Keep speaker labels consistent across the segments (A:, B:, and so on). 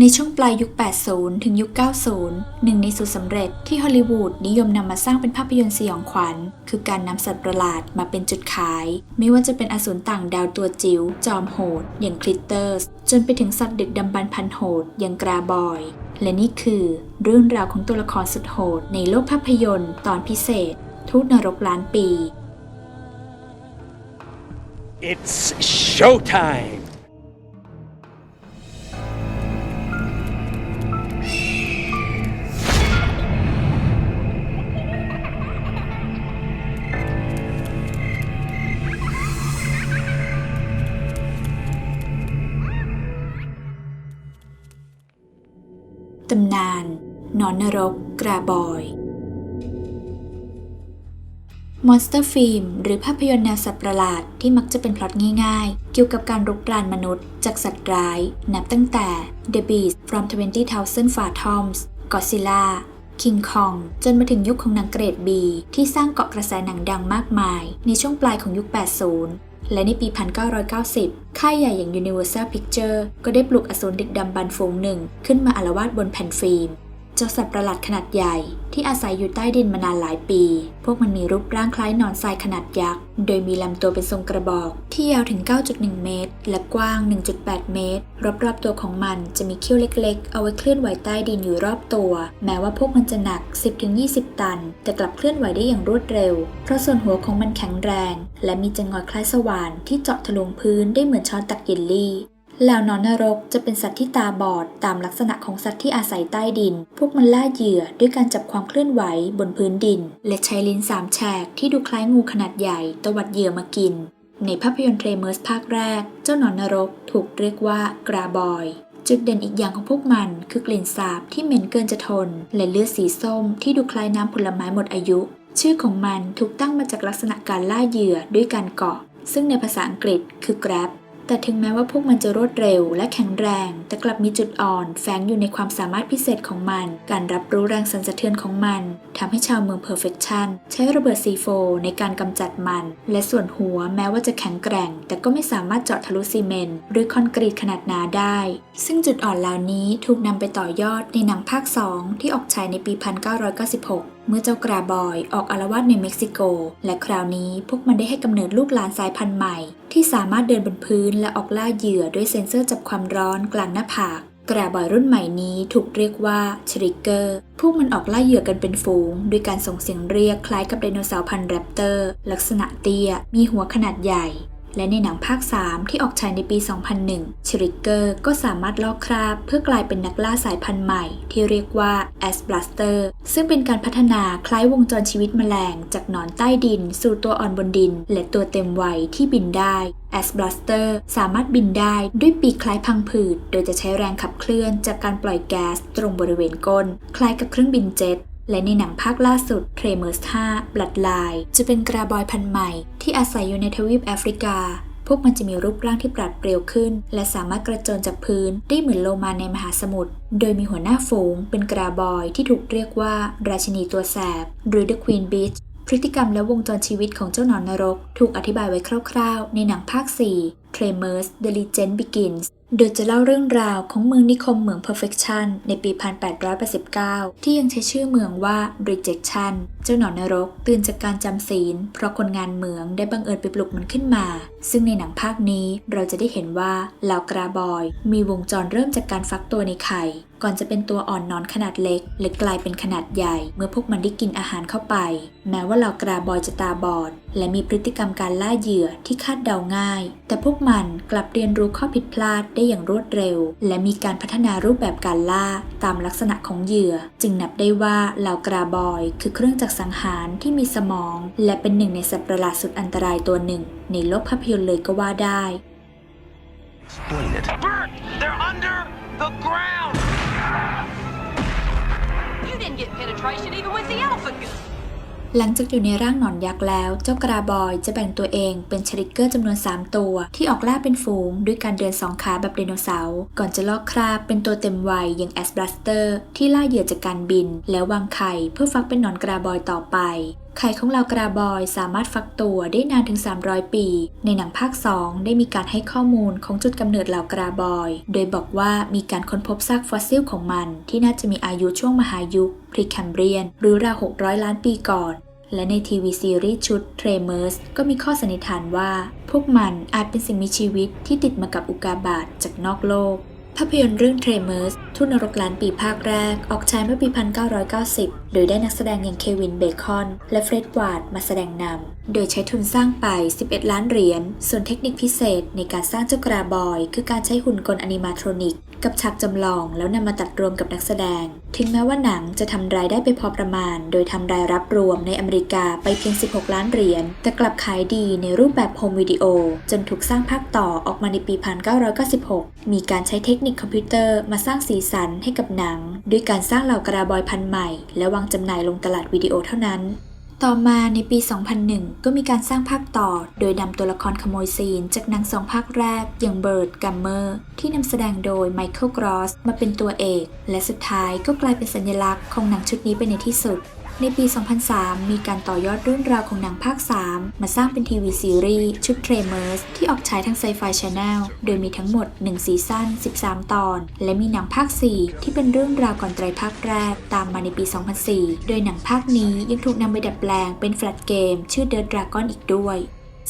A: ในช่วงปลายยุค 80 ถึงยุค 90 หนึ่งในสูตรสำเร็จที่ฮอลลีวูดนิยมนำมาสร้างเป็นภาพยนตร์สยองขวัญ คือการนำสัตว์ประหลาดมาเป็นจุดขาย ไม่ว่าจะเป็นอสูรต่างดาวตัวจิ๋วจอมโหด อย่างคลิตเตอร์ส จนไปถึงสัตว์ดึกดำบรรพ์พันโหด อย่างกราบอย และนี่คือเรื่องราวของตัวละครสุดโหด ในโลกภาพยนตร์ตอนพิเศษ ทูตนรกล้านปี
B: It's showtime!
A: นรกกราบอยมอนสเตอร์ฟิล์มหรือภาพยนตร์แนวสัตว์ประหลาดที่มักจะเป็นพล็อตง่ายๆ เกี่ยวกับการรุกรานมนุษย์จากสัตว์ร้าย นับตั้งแต่ The Beast from 20,000 Fathoms Godzilla King Kong จนมาถึงยุคของหนังเกรด B ที่สร้างเกาะกระแสหนังดังมากมาย ในช่วงปลายของยุค 80 และในปี 1990 ค่ายใหญ่อย่าง Universal Picture ก็ได้ปลุกอสูรดึกดำบรรพ์ฝูงหนึ่งขึ้นมาอารวาสบนแผ่นฟิล์ม เจ้าสัตว์ประหลาดขนาดใหญ่ที่อาศัยอยู่ใต้ดินมานานหลายปี พวกมันมีรูปร่างคล้ายหนอนทรายขนาดยักษ์ โดยมีลำตัวเป็นทรงกระบอก ที่ยาวถึง 9.1 เมตร และกว้าง 1.8 เมตร รอบๆตัวของมันจะมีเขี้ยวเล็ก ๆ เอาไว้เคลื่อนไหวใต้ดินอยู่รอบตัว แม้ว่าพวกมันจะหนัก 10-20 ตัน แต่กลับเคลื่อนไหวได้อย่างรวดเร็ว เพราะส่วนหัวของมันแข็งแรง และมีจังงอยคล้ายสว่านที่เจาะทะลวงพื้นได้เหมือนช้อนตักเยลลี่ แล้วนอนนรกจะเป็นสัตว์ที่ตาบอดตามลักษณะของสัตว์ที่อาศัยใต้ดิน พวกมันล่าเหยื่อด้วยการจับความเคลื่อนไหวบนพื้นดิน และใช้ลิ้นสามแฉกที่ดูคล้ายงูขนาดใหญ่ตวัดเหยื่อมากิน ในภาพยนตร์เทรเมอร์สภาคแรก เจ้านอนนรกถูกเรียกว่ากราบอย จุดเด่นอีกอย่างของพวกมัน คือกลิ่นสาบที่เหม็นเกินจะทน และเลือดสีส้มที่ดูคล้ายน้ำผลไม้หมดอายุ ชื่อของมันถูกตั้งมาจากลักษณะการล่าเหยื่อด้วยการเกาะ ซึ่งในภาษาอังกฤษคือ grab แต่ถึงแม้ว่าพวกมันจะรวดเร็วและแข็งแรง แต่กลับมีจุดอ่อนแฝงอยู่ในความสามารถพิเศษของมัน การรับรู้แรงสั่นสะเทือนของมันทำให้ชาวเมืองเพอร์เฟคชันใช้ระเบิดซีโฟในการกำจัดมัน และส่วนหัวแม้ว่าจะแข็งแกร่ง แต่ก็ไม่สามารถเจาะทะลุซีเมนต์หรือคอนกรีตขนาดหนาได้ ซึ่งจุดอ่อนเหล่านี้ถูกนำไปต่อยอดในหนังภาค 2 ที่ออกฉายในปี 1996 เมื่อเจ้ากราบอยออกอารวาสในเม็กซิโก และคราวนี้พวกมันได้ให้กำเนิดลูกหลานสายพันธุ์ใหม่ ที่สามารถเดินบนพื้นและออกล่าเหยื่อด้วยเซ็นเซอร์จับความร้อนกลางหน้าผากกราบอยรุ่นใหม่นี้ถูกเรียกว่าทริกเกอร์ พวกมันออกล่าเหยื่อกันเป็นฝูง ด้วยการส่งเสียงเรียกคล้ายกับไดโนเสาร์พันธุ์แรปเตอร์ ลักษณะเตี้ย มีหัวขนาดใหญ่ และในหนังภาค 3 ที่ออกฉายในปี 2001 ชริกเกอร์ก็สามารถลอกคราบ เพื่อกลายเป็นนักล่าสายพันธุ์ใหม่ ที่เรียกว่า a s b l a s t e r ซึ่งเป็นการพัฒนาคล้ายวงจรชีวิตแมลง จากหนอนใต้ดิน สู่ตัวอ่อนบนดิน และตัวเต็มวัยที่บินได้ a s b l a s t e r สามารถบินได้ด้วยปีกคล้ายพังผืด โดยจะใช้แรงขับเคลื่อนจากการปล่อยแก๊สตรงบริเวณก้น คล้ายกับเครื่องบินเจ็ต และในหนังภาคล่าสุด t r e m e r s 5 Bloodline จะเป็นกระบอยพันธุ์ใหม่ ที่อาศัยอยู่ในทวีปแอฟริกา พวกมันจะมีรูปร่างที่ปราดเปรียวขึ้น และสามารถกระโจนจากพื้นได้เหมือนโลมาในมหาสมุทร โดยมีหัวหน้าฝูง เป็นกราบอยที่ถูกเรียกว่า ราชินีตัวแสบ หรือ The Queen Bitch พฤติกรรมและวงจรชีวิตของเจ้าหนอนนรก ถูกอธิบายไว้คร่าวๆ ในหนังภาค 4 Tremors The Legend Begins โดยจะเล่าเรื่องราวของเมืองนิคมเหมือง Perfection ในปี 1889 ที่ยังใช้ชื่อเมืองว่า Rejection เจ้าหนอนนรกตื่นจากการจำศีล เพราะคนงานเหมืองได้บังเอิญไปปลุกมันขึ้นมา ซึ่งในหนังภาคนี้เราจะได้เห็นว่าเหล่ากราบอย มีวงจรเริ่มจากการฟักตัวในไข่ ก่อนจะเป็นตัวอ่อนนอนขนาดเล็กและกลายเป็นขนาดใหญ่ เมื่อพวกมันได้กินอาหารเข้าไป แม้ว่าเหล่ากราบอยจะตาบอด และมีพฤติกรรมการล่าเหยื่อที่คาดเดาง่าย แต่พวกมันกลับเรียนรู้ข้อผิดพลาดได้อย่างรวดเร็ว และมีการพัฒนารูปแบบการล่าตามลักษณะของเหยื่อ จึงนับได้ว่าเหล่ากราบอย คือเครื่องจักรสังหารที่มีสมอง และเป็นหนึ่งในสัตว์ประหลาดสุดอันตรายตัวหนึ่ง ในโลกภาพยนตร์เลยก็ว่าได้
B: Explain it.
C: Bert, they're under the ground.
D: Didn't get penetration even with the elephant gun.
A: หลังจากอยู่ในร่างหนอนยักษ์แล้ว เจ้ากราบอยจะแบ่งตัวเองเป็นชริกเกอร์จำนวน 3 ตัว ที่ออกล่าเป็นฝูง ด้วยการเดินสองขาแบบไดโนเสาร์ก่อนจะลอกคราบเป็นตัวเต็มวัยอย่างแอสบลัสเตอร์ที่ล่าเหยื่อจากการบิน แล้ววางไข่เพื่อฟักเป็นหนอนกราบอยต่อไป ไข่ของล่ากระบอยสามารถฟักตัวได้นานถึง 300 ปี ในหนังภาค 2 ได้มีการให้ข้อมูลของจุดกำเนิดล่ากระบอย โดยบอกว่ามีการค้นพบซากฟอสซิลของมัน ที่น่าจะมีอายุช่วงมหายุคพรีแคมเบรียน หรือราว 600 ล้านปีก่อน และในทีวีซีรีส์ชุด Tremors ก็มีข้อสันนิษฐานว่า พวกมันอาจเป็นสิ่งมีชีวิตที่ติดมากับอุกาบาตจากนอกโลก ภาพยนตร์เรื่อง Tremors ทุนนรกล้านปีภาคแรก ออกฉายเมื่อปี 1990 โดยได้นักแสดงอย่างเควินเบคอน และเฟร็ดวาร์ดมาแสดงนำ โดยใช้ทุนสร้างไป 11 ล้านเหรียญ ส่วนเทคนิคพิเศษในการสร้างเจ้ากระบอย คือการใช้หุ่นกลอนิมาทรอนิก กับฉากจำลองแล้วนำมาตัดรวมกับนักแสดง ถึงแม้ว่าหนังจะทำรายได้ไปพอประมาณ โดยทำรายรับรวมในอเมริกาไปเพียง 16 ล้านเหรียญ แต่กลับขายดีในรูปแบบโฮมวิดีโอ จนถูกสร้างภาคต่อออกมาในปี 1996 มีการใช้เทคนิคคอมพิวเตอร์มาสร้างสีสันให้กับหนัง ด้วยการสร้างเหล่ากระบอยพันธุ์ใหม่ และวางจำหน่ายลงตลาดวิดีโอเท่านั้น ต่อมาในปี 2001 ก็มีการสร้างภาคต่อ โดยนำตัวละครขโมยซีน จากหนังสองภาคแรกอย่างเบิร์ดกัมเมอร์ที่นำแสดงโดยไมเคิลกรอสมาเป็นตัวเอก และสุดท้ายก็กลายเป็นสัญลักษณ์ของหนังชุดนี้ไปในที่สุด ในปี 2003 มีการต่อยอดเรื่องราวของหนังภาค 3 มาสร้างเป็นทีวีซีรีส์ชุด Tremors ที่ออกฉายทาง Sci-Fi Channel โดยมีทั้งหมด 1 ซีซั่น 13 ตอน และมีหนังภาค 4 ที่เป็นเรื่องราวก่อนไตรภาคแรกตามมาในปี 2004 โดยหนังภาคนี้ยังถูกนำไปดัดแปลงเป็นแฟลชเกมชื่อ The Dragon อีกด้วย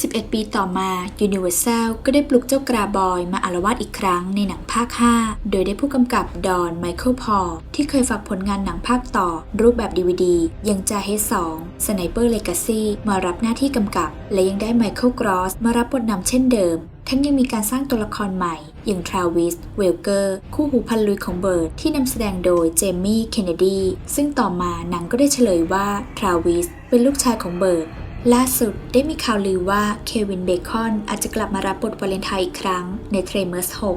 A: 11 ปีต่อมา Universal ก็ได้ปลุกเจ้ากราบอยมาอารวาสอีกครั้งในหนังภาค 5 โดยได้ผู้กำกับดอนไมเคิลพอลที่เคยฝากผลงานหนังภาคต่อ รูปแบบ DVD ยังจาเฮส2 Sniper Legacy มารับหน้าที่กำกับ และยังได้ไมเคิลกรอสมารับบทนำเช่นเดิมทั้งยังมีการสร้างตัวละครใหม่ อย่างทราวิส เวลเกอร์ คู่หูพันลุยของเบิร์ด ที่นำแสดงโดยเจมี่ เคนเนดี ซึ่งต่อมาหนังก็ได้เฉลยว่าทราวิสเป็นลูกชายของเบิร์ด ล่าสุดได้มีข่าวลือว่าเควินเบคอนอาจจะกลับมารับบทวาเลนไทน์อีกครั้งในเทรเมอร์ส6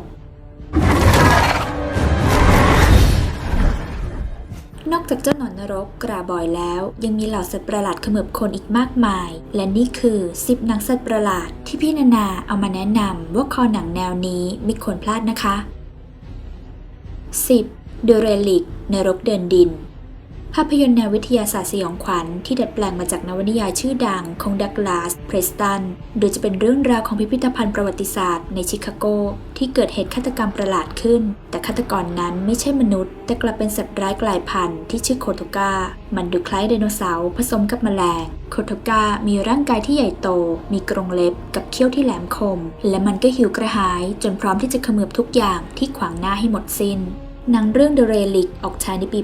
A: นอกจากเจ้าหนอนนรกกราบอยแล้ว ยังมีเหล่าสัตว์ประหลาดขมือบคนอีกมากมาย และนี่คือ10หนังสัตว์ประหลาดที่พี่นานาเอามาแนะนำว่าคอหนังแนวนี้ไม่ควรพลาดนะคะ 10. The Relic นรกเดินดิน ภาพยนตร์แนววิทยาศาสตร์สยองขวัญที่ดัดแปลงมาจากนวนิยายชื่อดังของดักลาส เพรสตัน โดยจะเป็นเรื่องราวของพิพิธภัณฑ์ประวัติศาสตร์ในชิคาโก ที่เกิดเหตุฆาตกรรมประหลาดขึ้น แต่ฆาตกรนั้นไม่ใช่มนุษย์ แต่กลับเป็นสัตว์ร้ายกลายพันธุ์ที่ชื่อโคโทกามันดูคล้ายไดโนเสาร์ผสมกับแมลง โคโทกามีร่างกายที่ใหญ่โต มีกรงเล็บกับเขี้ยวที่แหลมคม และมันก็หิวกระหาย จนพร้อมที่จะขมือบทุกอย่างที่ขวางหน้าให้หมดสิ้น หนังเรื่อง The Relic ออกฉายในปี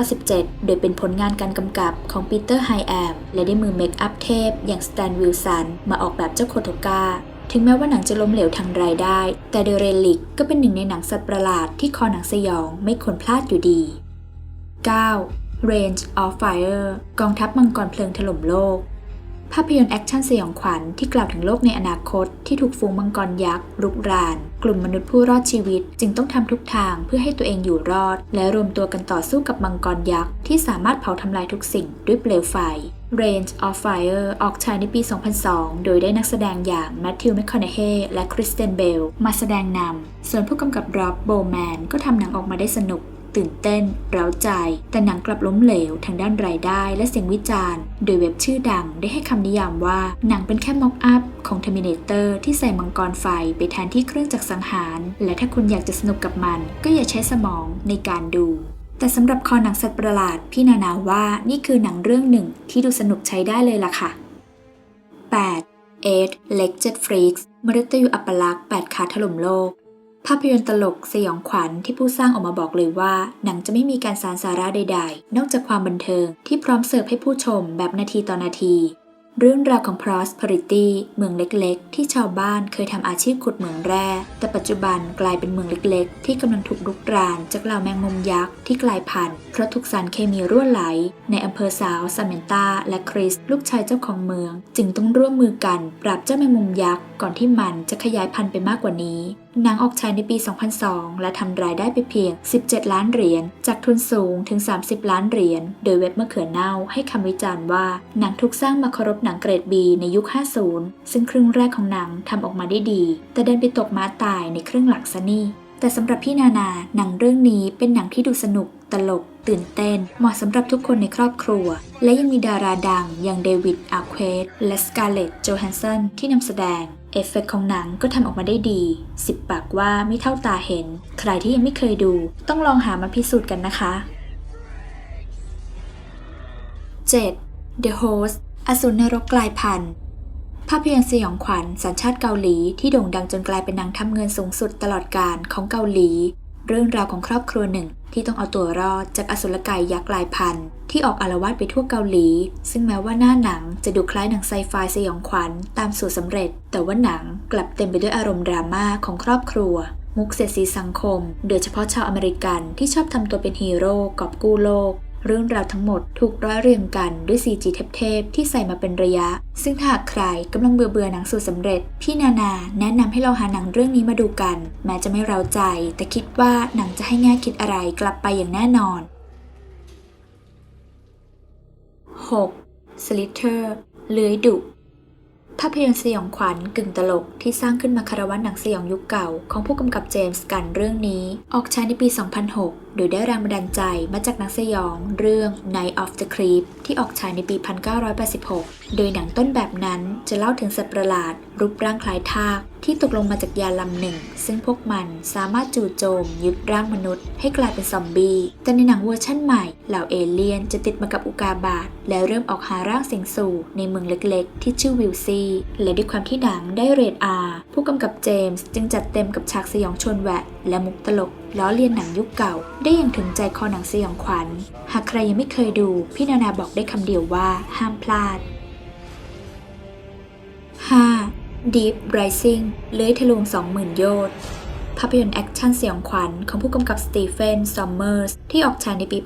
A: 1997 โดยเป็นผลงานการกำกับของปีเตอร์ไฮแอมและได้มือเมคอัพเทพ อย่างสแตนวิลสันมาออกแบบเจ้าโคโทกาถึงแม้ว่าหนังจะล้มเหลวทางรายได้ แต่ The Relic ก็เป็นหนึ่งในหนังสัตว์ประหลาดที่คอหนังสยองไม่ควรพลาดอยู่ดี 9. Range of Fire กองทัพมังกรเพลิงถล่มโลก ภาพยนตร์แอคชั่นสยองขวัญที่กล่าวถึงโลกในอนาคต ที่ถูกฝูงมังกรยักษ์รุกราน กลุ่มมนุษย์ผู้รอดชีวิต จึงต้องทำทุกทางเพื่อให้ตัวเองอยู่รอด และรวมตัวกันต่อสู้กับมังกรยักษ์ที่สามารถเผาทำลายทุกสิ่งด้วยเปลวไฟ Range of Fire ออกฉายในปี 2002 โดยได้นักแสดงอย่างแมทธิว แมคคอนเฮและคริสเตนเบลมาแสดงนำ ส่วนผู้กำกับร็อบโบแมนก็ทำหนังออกมาได้สนุก ตื่นเต้น เร้าใจ แต่หนังกลับล้มเหลวทางด้านรายได้และเสียงวิจารณ์ โดยเว็บชื่อดังได้ให้คำนิยามว่าหนังเป็นแค่ม็อกอัพของ Terminator ที่ใส่มังกรไฟไปแทนที่เครื่องจักรสังหาร และถ้าคุณอยากจะสนุกกับมัน ก็อย่าใช้สมองในการดูแต่สำหรับคอหนังสัตว์ประหลาด พี่นานาว่านี่คือหนังเรื่องหนึ่งที่ดูสนุกใช้ได้เลยล่ะค่ะ 8. 8 Leg Freaks มฤตยูอัปลักษ์ 8 ขาถล่มโลก ภาพยนตร์ตลกสยองขวัญที่ผู้สร้างออกมาบอกเลยว่า หนังจะไม่มีการสารสาระใด ๆ นอกจากความบันเทิงที่พร้อมเสิร์ฟให้ผู้ชมแบบนาทีต่อนาที เรื่องราวของ Prosperity เมืองเล็กๆ ที่ชาวบ้านเคยทำอาชีพขุดเหมืองแร่ แต่ปัจจุบันกลายเป็นเมืองเล็กๆ ที่กำลังถูกลุกรานจากเหล่าแมงมุมยักษ์ที่กลายพันธุ์เพราะถูกสารเคมีรั่วไหล ในอำเภอสาวซาเมนตาและคริสลูกชายเจ้าของเมือง จึงต้องร่วมมือกันปราบเจ้าแมงมุมยักษ์ก่อนที่มันจะขยายพันธุ์ไปมากกว่านี้ หนังออกฉายในปี 2002 และทำรายได้ไปเพียง 17 ล้านเหรียญ จากทุนสูงถึง 30 ล้านเหรียญ โดยเว็บมะเขือเน่าให้คำวิจารณ์ว่า หนังถูกสร้างมาเคารพหนังเกรดบีในยุค 50 ซึ่งครึ่งแรกของหนังทำออกมาได้ดี แต่เดินไปตกม้าตายในครึ่งหลังซะนี่ แต่สำหรับพี่นานา หนังเรื่องนี้เป็นหนังที่ดูสนุก ตลก ตื่นเต้น เหมาะสำหรับทุกคนในครอบครัว และยังมีดาราดังอย่างเดวิดอาร์เควสและสกาเลตโจแฮนสันที่นำแสดง เอฟเฟกต์ของหนังก็ทำออกมาได้ดี สิบปากว่าไม่เท่าตาเห็น ใครที่ยังไม่เคยดู ต้องลองหามาพิสูจน์กันนะคะ 7. The Host อสูรนรกกลายพันธุ์ภาพยนตร์สยองขวัญสัญชาติเกาหลีที่โด่งดังจนกลายเป็นหนังทำเงินสูงสุดตลอดกาลของเกาหลี เรื่องราวของครอบครัวหนึ่งที่ต้องเอาตัวรอดจากอสุรกายยักษ์ลายพันธุ์ที่ออกอารวาสไปทั่วเกาหลี ซึ่งแม้ว่าหน้าหนังจะดูคล้ายหนังไซไฟสยองขวัญตามสูตรสำเร็จ แต่ว่าหนังกลับเต็มไปด้วยอารมณ์ดราม่าของครอบครัว มุกเสียสีสังคม โดยเฉพาะชาวอเมริกันที่ชอบทำตัวเป็นฮีโร่กอบกู้โลก เรื่องราวทั้งหมดถูกร้อยเรียงกันด้วย CG เทพๆที่ใส่มาเป็นระยะ ซึ่งถ้าหากใครกำลังเบื่อเบื่อๆหนังสูตรสำเร็จ พี่นานาแนะนำให้เราหาหนังเรื่องนี้มาดูกัน แม้จะไม่เราใจ แต่คิดว่าหนังจะให้แง่คิดอะไรกลับไปอย่างแน่นอน 6. Slither เลื้อยดุภาพยนตร์สยองขวัญกึ่งตลกที่สร้างขึ้นมาคารวะหนังสยองยุคเก่าของผู้กำกับเจมส์กันเรื่องนี้ ออกฉายในปี 2006 โดยได้แรงบันดาลใจมาจากนังสยองเรื่อง Night of the Creep ที่ออกฉายในปี 1986 โดยหนังต้นแบบนั้นจะเล่าถึงสัตว์ประหลาด รูปร่างคล้ายทากที่ตกลงมาจากยานลำหนึ่ง ซึ่งพวกมันสามารถจู่โจมยึดร่างมนุษย์ให้กลายเป็นซอมบี้ แต่ในหนังเวอร์ชั่นใหม่ เหล่าเอเลี่ยนจะติดมากับอุกาบาตและเริ่มออกหาร่างสิงสู่ในเมืองเล็กๆ ที่ชื่อวิลซีและด้วยความที่หนังได้เรทอาผู้กำกับเจมส์จึงจัดเต็มกับฉากสยองชวนแหวะ และมุกตลกล้อเลียนหนังยุคเก่า ได้อย่างถึงใจคอหนังสยองขวัญ หากใครยังไม่เคยดู พี่นานาบอกได้คำเดียวว่าห้ามพลาด 5. Deep Rising เลื้อยทะลวง20,000 โยชน์ภาพยนตร์แอคชั่นสยองขวัญของผู้กำกับสตีเฟน ซอมเมอร์ส ที่ออกฉายในปี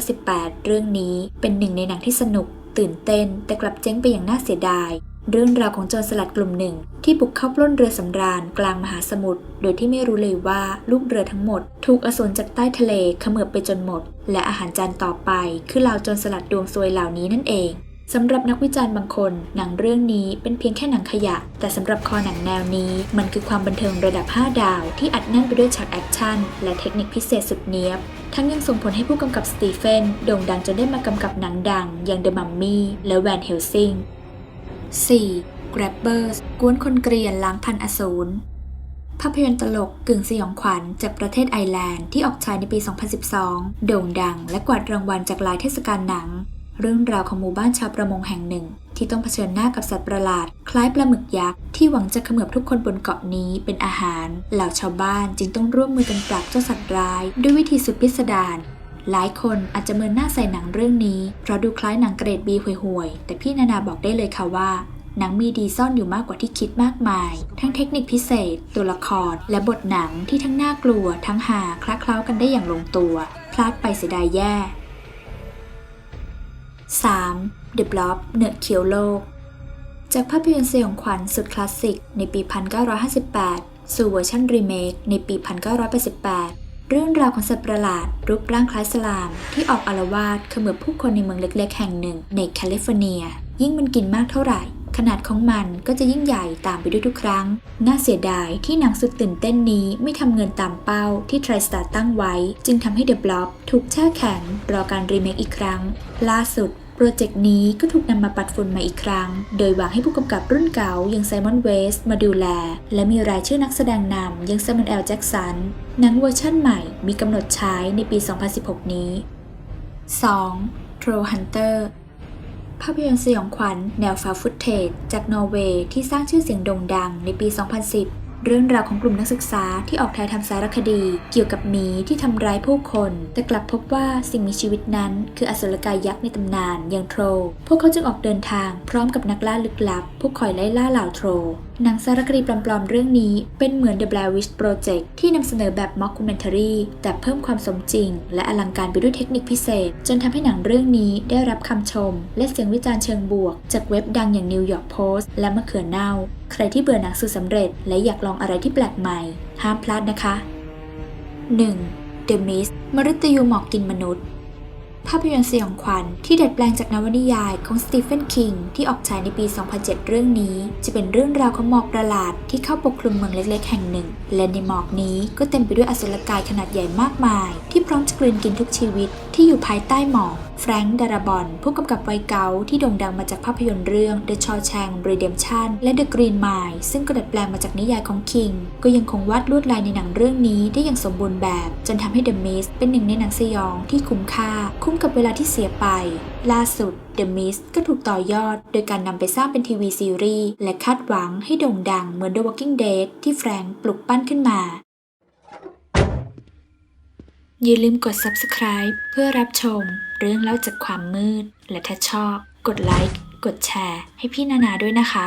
A: 1998 เรื่องนี้เป็นหนึ่งในหนังที่สนุก ตื่นเต้น แต่กลับเจ๊งไปอย่างน่าเสียดาย เรื่องราวของโจรสลัดกลุ่มหนึ่ง ที่บุกเข้าปล้นเรือสำราญกลางมหาสมุทรโดยที่ไม่รู้เลยว่าลูกเรือทั้งหมด ถูกอสูรจากใต้ทะเลเขมือบไปจนหมด และอาหารจานต่อไปคือเหล่าโจรสลัดดวงซวยเหล่านี้นั่นเองสำหรับนักวิจารณ์บางคน หนังเรื่องนี้เป็นเพียงแค่หนังขยะ แต่สำหรับคอหนังแนวนี้ มันคือความบันเทิงระดับ 5 ดาว ที่อัดแน่นไปด้วยฉากแอคชั่น และเทคนิคพิเศษสุดเนี้ยบ ทั้งยังส่งผลให้ผู้กำกับสตีเฟนโด่งดังจนได้มากำกับหนังดัง อย่าง The Mummy และ Van Helsing 4. Grabbers กวนคนเกรียนล้างพันอสูรภาพยนตร์ตลกกึ่งสยองขวัญจากประเทศไอร์แลนด์ที่ออกฉายในปี 2012 โด่งดังและกวาดรางวัลจากหลายเทศกาลหนัง เรื่องราวของหมู่บ้านชาวประมงแห่งหนึ่ง ที่ต้องเผชิญหน้ากับสัตว์ประหลาด คล้ายปลาหมึกยักษ์ที่หวังจะเขมือบทุกคนบนเกาะนี้เป็นอาหาร เหล่าชาวบ้านจึงต้องร่วมมือกันปราบเจ้าสัตว์ร้าย ด้วยวิธีสุดพิสดาร หลายคนอาจจะเมินหน้าใส่หนังเรื่องนี้ เพราะดูคล้ายหนังเกรดบีห่วยๆ แต่พี่นานาบอกได้เลยค่ะว่า หนังมีดีซ่อนอยู่มากกว่าที่คิดมากมาย ทั้งเทคนิคพิเศษ ตัวละคร และบทหนังที่ทั้งน่ากลัว ทั้งหาคลาเคล้ากันได้อย่างลงตัว พลาดไปเสียดายแย่ 3. The Blob เหนือเขียวโลก จากภาพยนตร์สยองขวัญสุดคลาสสิกในปี 1958 สู่เวอร์ชันรีเมคในปี 1988 เรื่องราวของสัตว์ประหลาด รูปร่างคล้ายสลาม ที่ออกอารวาสเขมือบผู้คนในเมืองเล็ก ๆ แห่งหนึ่ง ในแคลิฟอร์เนีย ยิ่งมันกินมากเท่าไหร่ ขนาดของมันก็จะยิ่งใหญ่ตามไปด้วยทุกครั้ง น่าเสียดายที่หนังสุดตื่นเต้นนี้ไม่ทำเงินตามเป้าที่ TriStar ตั้งไว้ จึงทำให้ The Blob ถูกแช่แข็งรอการรีเมคอีกครั้ง ล่าสุด รเจกต์นี้ก็ถูกนำมาปัดฝุ่นมาอีกครั้ง โดยหวังให้ผู้กำกับรุ่นเก่าอย่างไซมอนเวสมาดูแล และมีรายชื่อนักแสดงนำอย่างซม u นแอลแจ็กสันหนังเวอร์ชั่นใหม่มีกำหนดฉายในปี 2016 นี้ 2. Troll Hunter ภาพยนตร์สยองขวัญแนวฟาฟุตเทจจากนอร์เวย์ที่สร้างชื่อเสียงโด่งดังในปี 2010 เรื่องราวของกลุ่มนักศึกษาที่ออกถ่ายทำสารคดี เกี่ยวกับหมีที่ทำร้ายผู้คน แต่กลับพบว่าสิ่งมีชีวิตนั้น คืออสุรกายยักษ์ในตำนานอย่างโทร พวกเขาจึงออกเดินทางพร้อมกับนักล่าลึกลับ ผู้คอยไล่ล่าเหล่าโทร หนังสารคดีปลอมๆเรื่องนี้เป็นเหมือน The Blair Witch Project ที่นำเสนอแบบ mockumentary แต่เพิ่มความสมจริง และอลังการไปด้วยเทคนิคพิเศษ จนทำให้หนังเรื่องนี้ได้รับคำชม และเสียงวิจารณ์เชิงบวก จากเว็บดังอย่าง New York Post และมะเขือเน่า ใครที่เบื่อหนังสุดสำเร็จ และอยากลองอะไรที่แปลกใหม่ ห้ามพลาดนะคะ 1. The Mist มฤตยูหมอกกินมนุษย์ ภาพยนตร์สยองขวัญที่ดัดแปลงจากนวนิยายของสตีเฟนคิงที่ออกฉายในปี 2007 เรื่องนี้ จะเป็นเรื่องราวของหมอกประหลาดที่เข้าปกคลุมเมืองเล็ก ๆ แห่งหนึ่ง และในหมอกนี้ก็เต็มไปด้วยอสุรกายขนาดใหญ่มากมาย ที่พร้อมจะกลืนกินทุกชีวิตที่อยู่ภายใต้หมอก แฟรงค์ดาราบอนผู้กำกับวัยเก่าที่โด่งดังมาจากภาพยนตร์เรื่อง The Shawshank Redemption และ The Green Mile ซึ่งก็ดัดแปลงมาจากนิยายของคิง ก็ยังคงวาดลวดลายในหนังเรื่องนี้ได้อย่างสมบูรณ์แบบ จนทำให้ The Mist เป็นหนึ่งในหนังสยองที่คุ้มค่า คุ้มกับเวลาที่เสียไป ล่าสุด The Mist ก็ถูกต่อยอด โดยการนำไปสร้างเป็นทีวีซีรีส์และคาดหวังให้โด่งดังเหมือน The Walking Dead ที่แฟรงค์ปลุกปั้นขึ้นมา อย่าลืมกด subscribe เพื่อรับชม เรื่องเล่าจากความมืด และถ้าชอบ กดไลค์ กดแชร์ ให้พี่นานาด้วยนะคะ